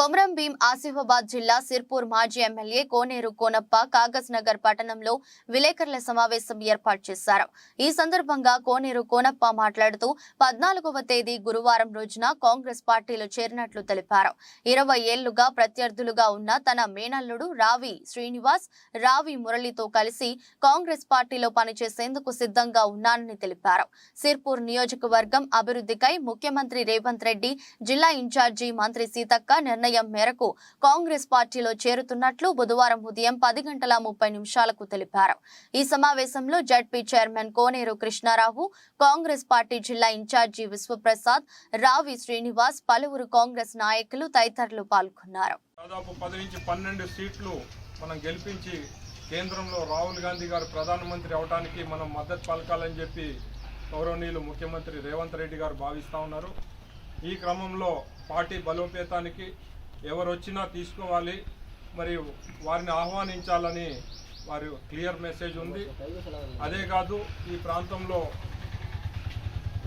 కొమరం భీం ఆసిఫాబాద్ జిల్లా సిర్పూర్ మాజీ ఎమ్మెల్యే కోనేరు కోనప్ప కాగజ్ నగర్ పట్టణంలో విలేకరుల సమావేశం ఏర్పాటు చేశారు. ఈ సందర్భంగా కోనేరు కోనప్ప మాట్లాడుతూ పద్నాలుగవ తేదీ గురువారం రోజున కాంగ్రెస్ పార్టీలో చేరినట్లు తెలిపారు. ఇరవై ఏళ్ళుగా ప్రత్యర్థులుగా ఉన్న తన మేనల్లుడు రావి శ్రీనివాస్ రావి మురళితో కలిసి కాంగ్రెస్ పార్టీలో పనిచేసేందుకు సిద్ధంగా ఉన్నానని తెలిపారు. సిర్పూర్ నియోజకవర్గం అభివృద్ధికై ముఖ్యమంత్రి రేవంత్ రెడ్డి జిల్లా ఇన్ఛార్జి మంత్రి సీతక్క నిర్ణయం మేరకు కాంగ్రెస్ పార్టీలో చేరుతున్నట్లు బుధవారం ఉదయం పది గంటల ముప్పై నిమిషాలకు తెలిపారు. ఈ సమావేశంలో ZP chairman Koneru Krishnarao Congress party జిల్లా ఇన్ఛార్జి విశ్వప్రసాద్ రావి శ్రీనివాస్ పలువురు కాంగ్రెస్ నాయకులు తదితరులు పాల్గొన్నారు. దాదాపు పది నుంచి పన్నెండు సీట్లు మనం గెలిపించి కేంద్రంలో రాహుల్ గాంధీ గారు ప్రధానమంత్రి అవడానికి మనం మద్దతు పలకాలని చెప్పి గౌరవనీయులు ముఖ్యమంత్రి రేవంత్ రెడ్డి గారు భావిస్తూ ఉన్నారు. ఈ క్రమంలో పార్టీ బలోపేతానికి ఎవరు వచ్చినా తీసుకోవాలి. మరియు వారిని ఆహ్వానించాలని వారి క్లియర్ మెసేజ్ ఉంది. అదే కాదు ఈ ప్రాంతంలో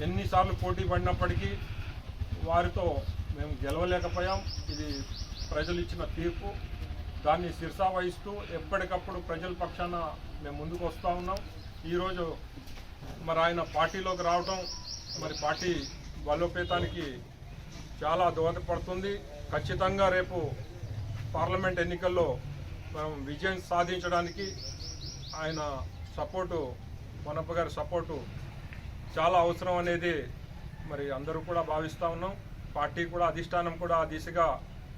ఎన్నిసార్లు పోటీ పడినప్పటికీ వారితో మేము గెలవలేకపోయాం. ఇది ప్రజలు ఇచ్చిన తీర్పు. దాన్ని శిరసా వహిస్తూ ఎప్పటికప్పుడు ప్రజల పక్షాన మేము ముందుకు వస్తూ ఉన్నాం. ఈరోజు మరి ఆయన పార్టీలోకి రావటం మరి పార్టీ బలోపేతానికి చాలా దోహదపడుతుంది. ఖచ్చితంగా రేపు పార్లమెంట్ ఎన్నికల్లో మనం విజయం సాధించడానికి ఆయన సపోర్టు మనప్ప గారి సపోర్టు చాలా అవసరం అనేది మరి అందరూ కూడా భావిస్తూ ఉన్నాం. పార్టీ కూడా అధిష్టానం కూడా ఆ దిశగా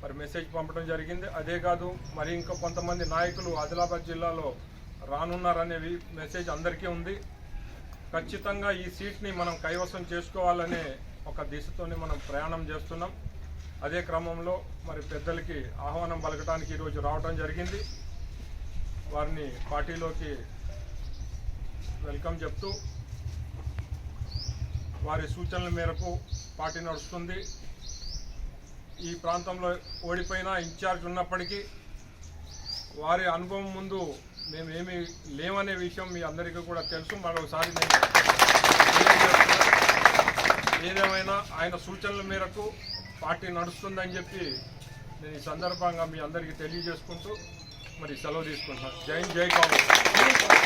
మరి మెసేజ్ పంపడం జరిగింది. అదే కాదు మరి ఇంకా కొంతమంది నాయకులు ఆదిలాబాద్ జిల్లాలో రానున్నారనే మెసేజ్ అందరికీ ఉంది. ఖచ్చితంగా ఈ సీట్ని మనం కైవసం చేసుకోవాలనే ఒక దిశతోనే మనం ప్రయాణం చేస్తున్నాం. అదే క్రమంలో మరి పెద్దలకి ఆహ్వానం పలకడానికి ఈరోజు రావడం జరిగింది. వారిని పార్టీలోకి వెల్కమ్ చెప్తూ వారి సూచనల మేరకు పార్టీ నడుస్తుంది. ఈ ప్రాంతంలో ఓడిపోయిన ఇన్ఛార్జ్ ఉన్నప్పటికీ వారి అనుభవం ముందు మేమేమి ఏమి లేమనే విషయం మీ అందరికీ కూడా తెలుసు. మరొకసారి నేను ఏదేమైనా ఆయన సూచనల మేరకు పార్టీ నడుస్తుందని చెప్పి నేను ఈ సందర్భంగా మీ అందరికీ తెలియజేసుకుంటూ మరి సెలవు తీసుకుంటున్నాను. జై జై కాంగ్రెస్.